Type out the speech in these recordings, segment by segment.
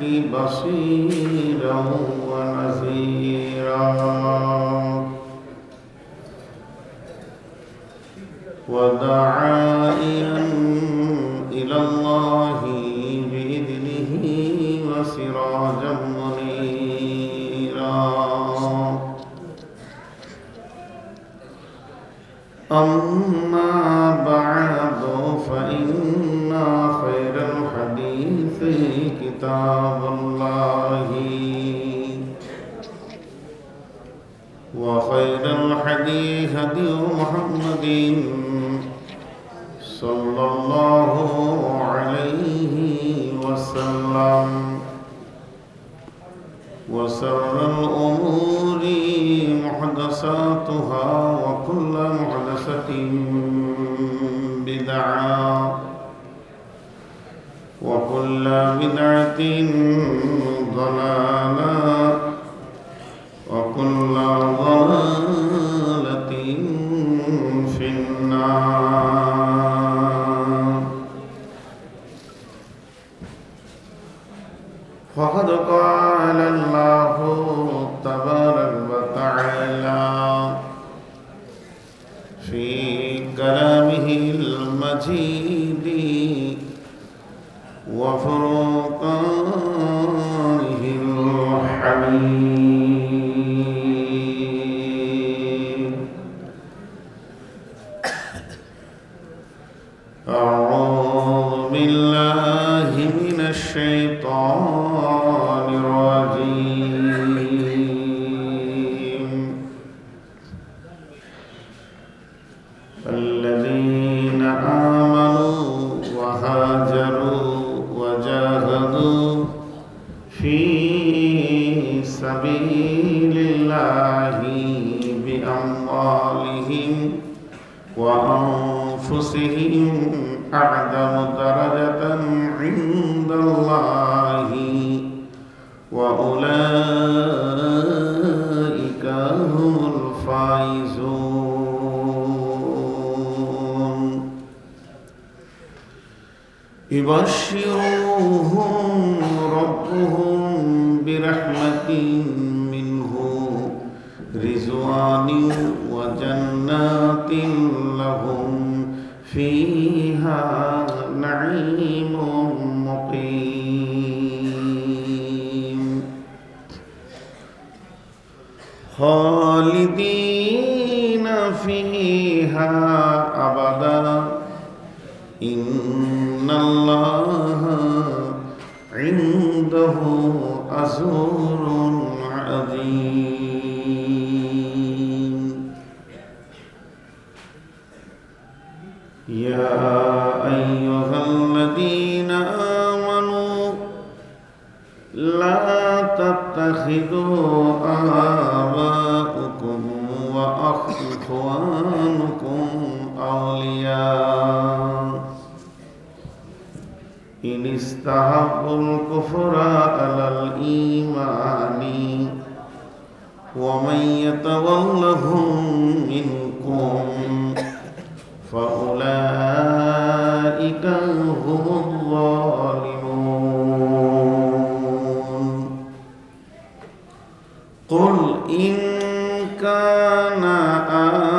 بالحق بصيرا ونذيرا. وداعيا إلى الله بإذنه وسراجا منيرا. أما بعد فإن كتاب الله. وخير الحديث هدي محمد صلى الله عليه وسلم. وسر الأمور محدثاتها وكل محدثة بدعة. بدعة ضلالة وكل ضلالة في النار فقد قال الله تبارك أعوذ بالله من الشيطان الرجيم. الذين آمنوا وهاجروا وجاهدوا في سبيل الله بأموالهم وأنفسهم أعظم درجة عند الله. وأولئك هم الفائزون. يبشرهم ربهم برحمة منه رضوان وجنات لهم فيها نعيم مقيم خالدين فيها أبدا إن الله عنده أزور عظيم إن استحبوا الكفر على الإيمان ومن يتولهم منكم فأولئك هم الظالمون قل إن كان آباؤكم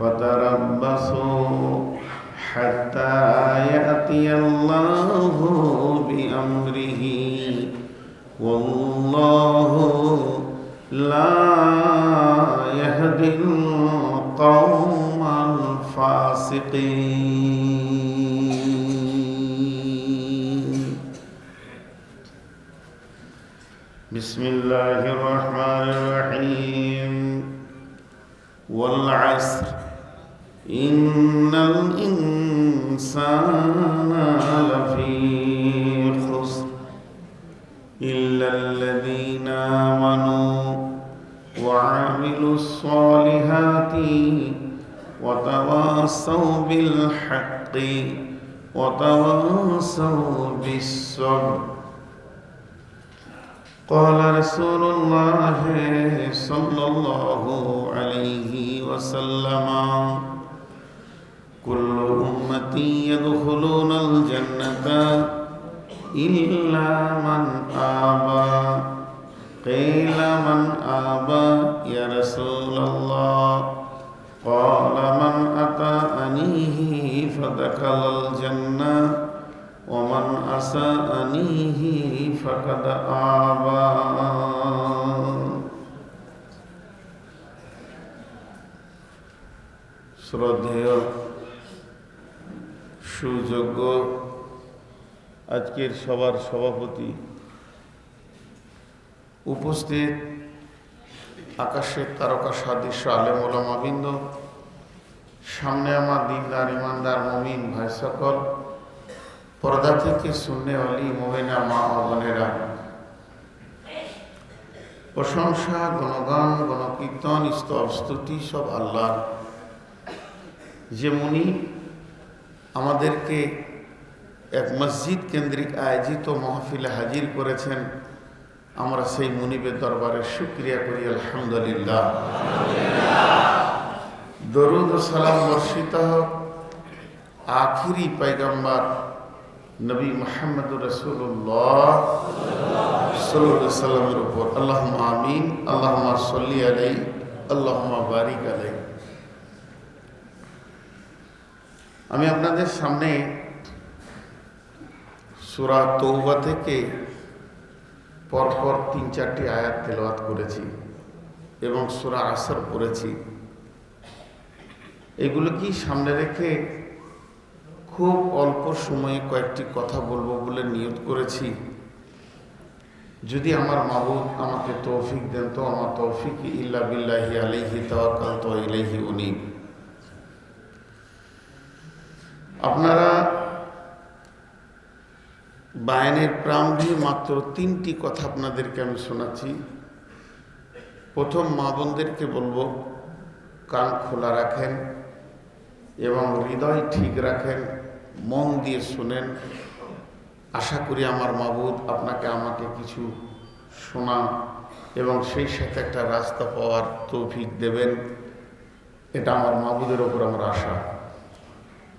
فتربصوا حتى يأتي الله بأمره. والله لا يهدي القوم الفاسقين. بسم الله الرحمن الرحيم. والعصر إن الإنسان لفي خسر إلا الذين آمنوا وعملوا الصالحات وتواصوا بالحق وتواصوا بالصبر قال رسول الله صلى الله عليه وسلم كل أمتي يدخلون الجنة إلا من آبى قيل من آبى يا رسول الله قال من أتانيه فدخل الجنة ومن أساءنيه فقد آبى শ্রদ্ধেয় সুযোগ্য আজকের সবার সভাপতি উপস্থিত আকাশের তারকা সাদৃশ্য আলেম ওলামাবিন্দ সামনে আমার দিনদার, ইমানদার, মমিন ভাই সকল, পর্দা থেকে শূন্য অলি, মোমেনা, মা বোনেরা। প্রশংসা, গণগান, গণকীর্তন, স্তব, স্তুতি সব আল্লাহ যে মুনি আমাদেরকে এক মসজিদ কেন্দ্রিক আয়োজিত মহফিলে হাজির করেছেন। আমরা সেই মুনিবের দরবারে শুক্রিয়া করি, আলহামদুলিল্লাহ। দরুদ সালাম বর্ষিত হোক। আখিরি পাইগাম্বার নবী মোহাম্মদ রসুল্লাহ সাল্লামের উপর। আল্লাহ আমিন আল্লাহ সল্লি আলাই আল্লাহ বারিক আলাই আমি আপনাদের সামনে সুরা তৌবা থেকে পরপর তিন চারটি আয়াত তেলাওয়াত করেছি এবং সুরা আসর করেছি এগুলো কি সামনে রেখে খুব অল্প সময়ে কয়েকটি কথা বলব বলে নিয়ত করেছি? যদি আমার মাবুদ আমাকে তৌফিক দেন তো আমার তৌফিক ইল্লা বিল্লাহি আলিহি তাওয়াক্কাল তো ইলাইহি উনিব। আপনারা বায়নের প্রারম্ভে মাত্র তিনটি কথা আপনাদেরকে আমি শোনাচ্ছি। প্রথম, মা বোনদেরকে বলব, কান খোলা রাখেন এবং হৃদয় ঠিক রাখেন, মন দিয়ে শোনেন। আশা করি আমার মাবুদ আপনাকে আমাকে কিছু শোনা এবং সেই সাথে একটা রাস্তা পাওয়ার তৌফিক দেবেন। এটা আমার মাবুদের ওপর আমার আশা।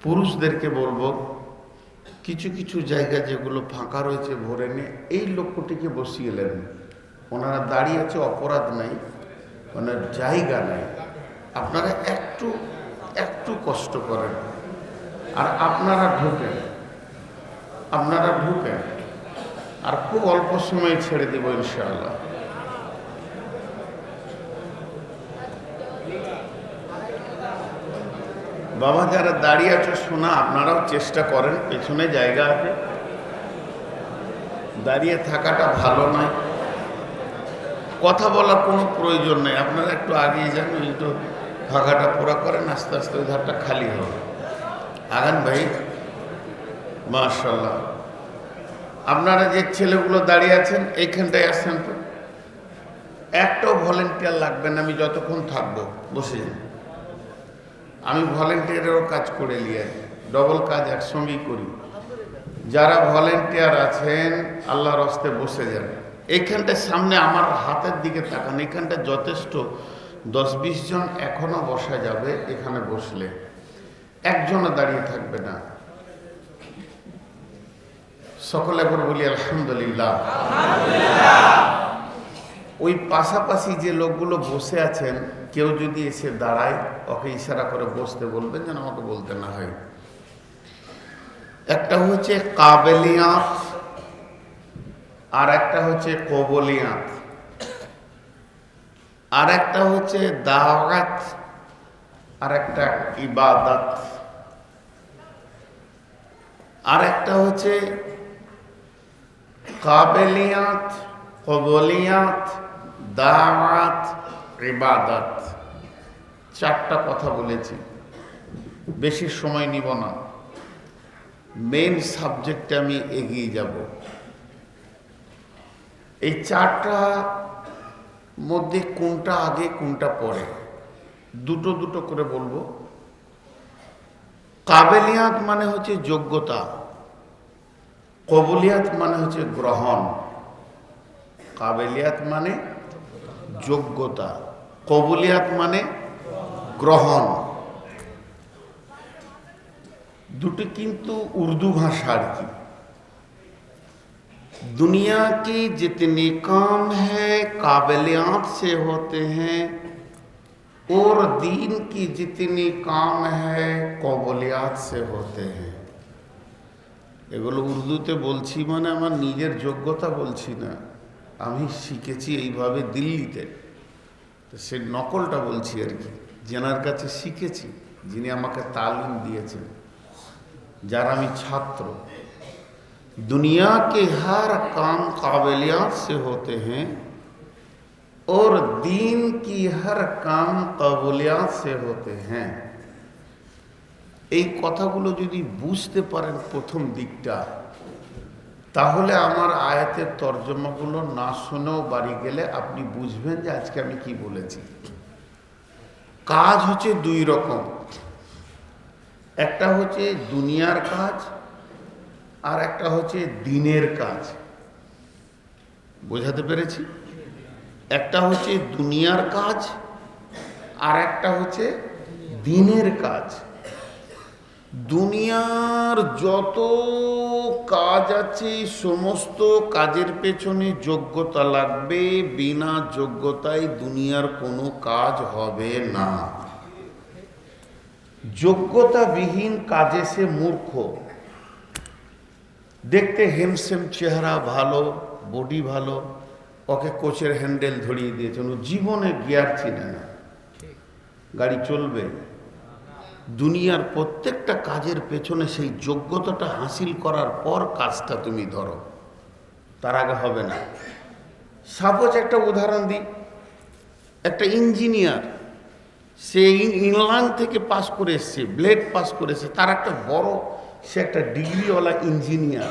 পুরুষদেরকে বলব, কিছু কিছু জায়গা যেগুলো ফাঁকা রয়েছে ভরে নিয়ে, এই লক্ষ্যটিকে বসিয়েলেন ওনারা দাঁড়িয়ে আছে, অপরাধ নাই ওনার জায়গা নাই। আপনারা একটু একটু কষ্ট করেন। আর আপনারা ঢুকেন। আপনারা ঢুকেন। আর খুব অল্প সময় ছেড়ে দেব ইনশাআল্লাহ। বাবা যারা দাঁড়িয়ে আছে, শোনা, আপনারাও চেষ্টা করেন, পেছনে জায়গা আছে। দাঁড়িয়ে থাকাটা ভালো নয়। কথা বলার কোনো প্রয়োজন নেই। আপনারা একটু আগিয়ে যান একটু ফাঁকাটা পুরা করেন, আস্তে আস্তে ওই ধারটা খালি হবে। আগান ভাই মার্শাল্লাহ আপনারা যে ছেলেগুলো দাঁড়িয়ে আছেন, এইখানটায় আসছেন তো। একটাও ভলেন্টিয়ার লাগবে না, আমি যতক্ষণ থাকব, বসে যান। আমি ভলেন্টিয়ারেরও কাজ করে নিয়ে ডবল কাজ একসঙ্গেই করি। যারা ভলেন্টিয়ার আছেন, আল্লাহর হস্তে বসে যান। এইখানটায় সামনে আমার হাতের দিকে তাকান। এখানটা যথেষ্ট। দশ বিশ জন এখনও বসা যাবে এখানে বসলে। একজনও দাঁড়িয়ে থাকবে না। সকলে একবার বলি, আলহামদুলিল্লাহ। ওই পাশাপাশি যে লোকগুলো বসে আছেন, কেউ যদি এসে দাঁড়ায়, ওকে ইশারা করে বসতে বলবেন যেন আমাকে বলতে না হয়। একটা হচ্ছে কাবেলিয়াত আর একটা হচ্ছে কবলিয়াত আর একটা হচ্ছে দাওয়াত আর একটা ইবাদত আর একটা হচ্ছে কাবেলিয়াত, কবলিয়াত দাওয়াত, ইবাদত। চারটা কথা বলেছি। বেশি সময় নিব না। মেন সাবজেক্টে আমি এগিয়ে যাব। এই চারটা মধ্যে কোনটা আগে, কোনটা পরে? দুটো দুটো করে বলব। কাবেলিয়াত মানে হচ্ছে যোগ্যতা। কবলিয়াত মানে হচ্ছে গ্রহণ। কাবেলিয়াত মানে যোগ্যতা কবুলিয়াত মানে গ্রহণ দুটি কিন্তু উর্দু ভাষা আর কি दुनिया की जितनी काम है काबिलियत से होते हैं और दीन की जितनी काम है কবলিয়াত से होते हैं এগুলো উর্দুতে বলছি মানে আমার নিজের যোগ্যতা বলছি না আমি শিখেছি এইভাবে দিল্লিতে তো সে নকলটা বলছি আর কি যেনার কাছে শিখেছি যিনি আমাকে তালিম দিয়েছেন যার আমি ছাত্র दुनिया के हर काम काबिलियत से होते हैं और दीन की हर काम काबुलियात से होते हैं এই কথাগুলো যদি বুঝতে পারেন প্রথম দিকটা তাহলে আমার আয়াতের তর্জমাগুলো না শুনেও বাড়ি গেলে আপনি বুঝবেন যে আজকে আমি কি বলেছি। কাজ হচ্ছে দুই রকম। একটা হচ্ছে দুনিয়ার কাজ, আর একটা হচ্ছে দিনের কাজ। বোঝাতে পেরেছি? একটা হচ্ছে দুনিয়ার কাজ, আর একটা হচ্ছে দিনের কাজ। দুনিয়ার যত কাজ আছে, সমস্ত কাজের পেছনে যোগ্যতা লাগবে, বিনা যোগ্যতায় দুনিয়ার কোনো কাজ হবে না। যোগ্যতাবিহীন কাজে সে মূর্খ। দেখতে হেমসেম চেহারা ভালো বডি ভালো, ওকে কোচের হ্যান্ডেল ধরিয়ে দিয়েছেন ও জীবনে গিয়ার চিনে না। গাড়ি চলবে। দুনিয়ার প্রত্যেকটা কাজের পেছনে সেই যোগ্যতাটা হাসিল করার পর কাজটা তুমি ধরো। তার আগে হবে না। সাপোজ একটা উদাহরণ দিই। একটা ইঞ্জিনিয়ার, সে ইংল্যান্ড থেকে পাস করে এসছে, ব্লেড পাস করেছে তার একটা বড়, সে একটা ডিগ্রিওয়ালা ইঞ্জিনিয়ার।